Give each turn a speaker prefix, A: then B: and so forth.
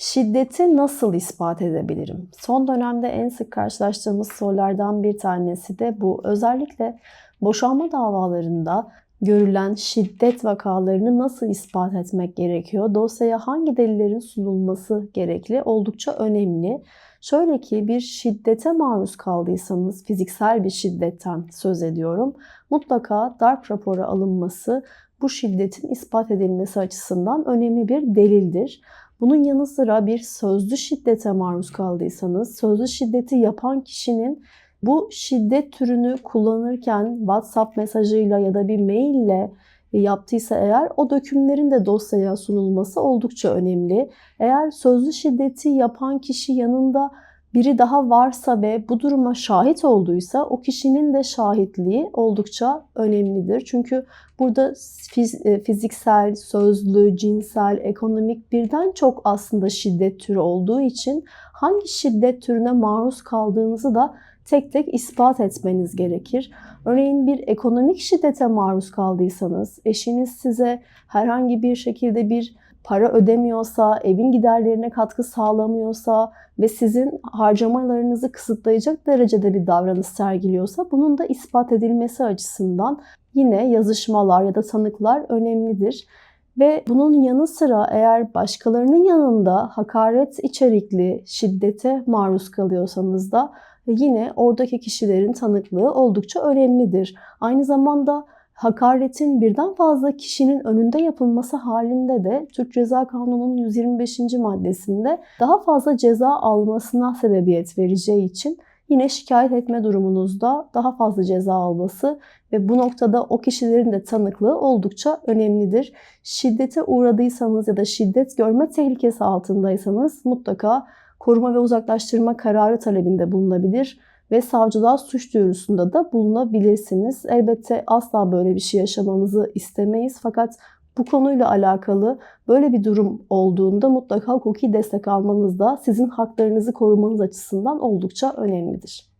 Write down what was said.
A: Şiddeti nasıl ispat edebilirim? Son dönemde en sık karşılaştığımız sorulardan bir tanesi de bu. Özellikle boşanma davalarında görülen şiddet vakalarını nasıl ispat etmek gerekiyor? Dosyaya hangi delillerin sunulması gerekli? Oldukça önemli. Şöyle ki bir şiddete maruz kaldıysanız, fiziksel bir şiddetten söz ediyorum. Mutlaka darp raporu alınması bu şiddetin ispat edilmesi açısından önemli bir delildir. Bunun yanı sıra bir sözlü şiddete maruz kaldıysanız, sözlü şiddeti yapan kişinin bu şiddet türünü kullanırken WhatsApp mesajıyla ya da bir maille yaptıysa eğer o dökümlerin de dosyaya sunulması oldukça önemli. Eğer sözlü şiddeti yapan kişi yanında biri daha varsa ve bu duruma şahit olduysa o kişinin de şahitliği oldukça önemlidir. Çünkü burada fiz- fiziksel, sözlü, cinsel, ekonomik birden çok aslında şiddet türü olduğu için hangi şiddet türüne maruz kaldığınızı da tek tek ispat etmeniz gerekir. Örneğin bir ekonomik şiddete maruz kaldıysanız, eşiniz size herhangi bir şekilde bir para ödemiyorsa, evin giderlerine katkı sağlamıyorsa ve sizin harcamalarınızı kısıtlayacak derecede bir davranış sergiliyorsa bunun da ispat edilmesi açısından yine yazışmalar ya da tanıklar önemlidir. Ve bunun yanı sıra eğer başkalarının yanında hakaret içerikli şiddete maruz kalıyorsanız da yine oradaki kişilerin tanıklığı oldukça önemlidir. Aynı zamanda hakaretin birden fazla kişinin önünde yapılması halinde de Türk Ceza Kanunu'nun 125. maddesinde daha fazla ceza almasına sebebiyet vereceği için yine şikayet etme durumunuzda daha fazla ceza alması ve bu noktada o kişilerin de tanıklığı oldukça önemlidir. Şiddete uğradıysanız ya da şiddet görme tehlikesi altındaysanız mutlaka koruma ve uzaklaştırma kararı talebinde bulunabilir ve savcılığa suç duyurusunda da bulunabilirsiniz. Elbette asla böyle bir şey yaşamanızı istemeyiz fakat bu konuyla alakalı böyle bir durum olduğunda mutlaka hukuki destek almanız da sizin haklarınızı korumanız açısından oldukça önemlidir.